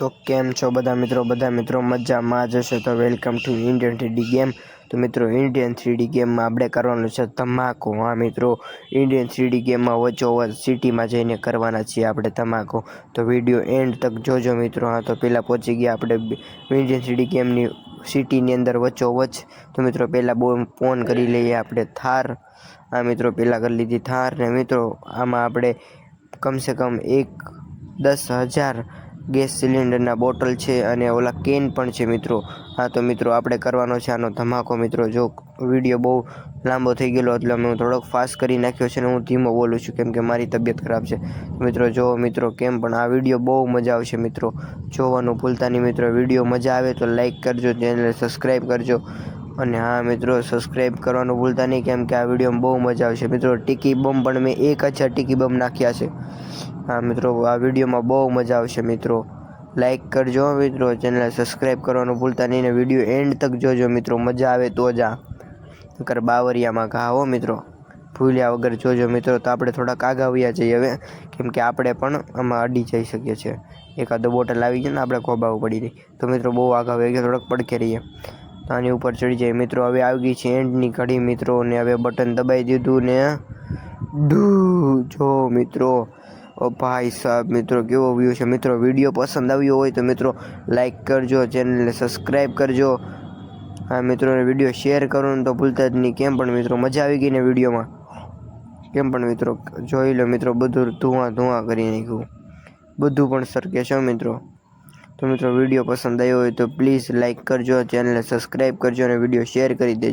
તો કેમ છો બધા મિત્રો? બધા મિત્રો મજામાં જ હશે. તો welcome to Indian three D game. તો મિત્રો, ઇન્ડિયન થ્રીડી ગેમમાં આપણે કરવાનું છે ધમાકો હા મિત્રો, ઇન્ડિયન થ્રીડી ગેમમાં વચ્ચોવચ સિટીમાં જઈને કરવાના છીએ આપણે ધમાકો તો વીડિયો એન્ડ તક જોજો મિત્રો. હા, તો પહેલાં પહોંચી ગયા આપણે ઇન્ડિયન થ્રીડી ગેમની સિટીની અંદર વચ્ચોવચ તો મિત્રો, પહેલાં બહુ ફોન કરી લઈએ આપણે થાર. આ મિત્રો, પહેલાં કરી લીધી થાર ને મિત્રો, આમાં આપણે કમસે કમ એક દસ હજાર ગેસ સિલિન્ડરના બોટલ છે અને ઓલા કેન પણ છે મિત્રો. હા, તો મિત્રો, આપણે કરવાનો છે આનો ધમાકો મિત્રો. જો વીડિયો બહુ લાંબો થઈ ગયેલો એટલે મેં થોડોક ફાસ્ટ કરી નાખ્યો છે અને હું ધીમો બોલું છું કેમ કે મારી તબિયત ખરાબ છે. મિત્રો, જો મિત્રો કેમ, પણ આ વીડિયો બહુ મજા આવશે મિત્રો. જોવાનું ભૂલતા નહીં મિત્રો. વીડિયો મજા આવે તો લાઇક કરજો ચેનલ સબસ્ક્રાઈબ કરજો. અને હા, મિત્રો સબસ્ક્રાઈબ કરવાનું ભૂલતા નહીં કેમ કે આ વિડીયોમાં બહુ મજા આવશે. મિત્રો, ટીકી બમ પણ મેં એક હજાર ટીકી બમ નાખ્યા છે. હા, મિત્રો, આ વિડીયોમાં બહુ મજા આવશે, મિત્રો. લાઈક કરજો, મિત્રો. ચેનલ સબસ્ક્રાઈબ કરવાનું ભૂલતા નહીં ને વીડિયો એન્ડ તક જોજો, મિત્રો. મજા આવે તો જ આ. બાવરિયામાં ઘા, હો, મિત્રો. ભૂલ્યા વગર જોજો, મિત્રો. તો આપણે થોડાક આગા આવ્યા જઈએ હવે, કેમ કે આપણે પણ આમાં અડી જઈ શકીએ છીએ. એકાદો બોટલ આવી ગયો ને, આપણે ખોબાવું પડી રહી. તો, મિત્રો, બહુ આગા વહી ગયા થોડાક પડખે રહીએ. તો આની ઉપર ચડી જાય. મિત્રો, હવે આવી ગઈ છે એન્ડની ઘડી, મિત્રો. ને હવે બટન દબાઈ દીધું ને ડૂ જો, મિત્રો. ભાઈ સાહેબ, મિત્રો કેવો વ્યૂ છે? મિત્રો વીડિયો પસંદ આવ્યો હોય તો મિત્રો લાઇક કરજો ચેનલને સબસ્ક્રાઈબ કરજો. હા મિત્રોને વીડિયો શેર કરો ને તો ભૂલતા જ નહીં. કેમ પણ મિત્રો, મજા આવી ગઈ ને વિડીયોમાં કેમ પણ મિત્રો, જોઈ લો મિત્રો, બધું ધુઆ ધુઆ કરી નાખ્યું. બધું પણ સરકે છે મિત્રો. તો મિત્રો વીડિયો પસંદ આવ્યો હોય તો પ્લીઝ લાઇક કરજો ચેનલને સબસ્ક્રાઈબ કરજો અને વીડિયો શેર કરી દેજો.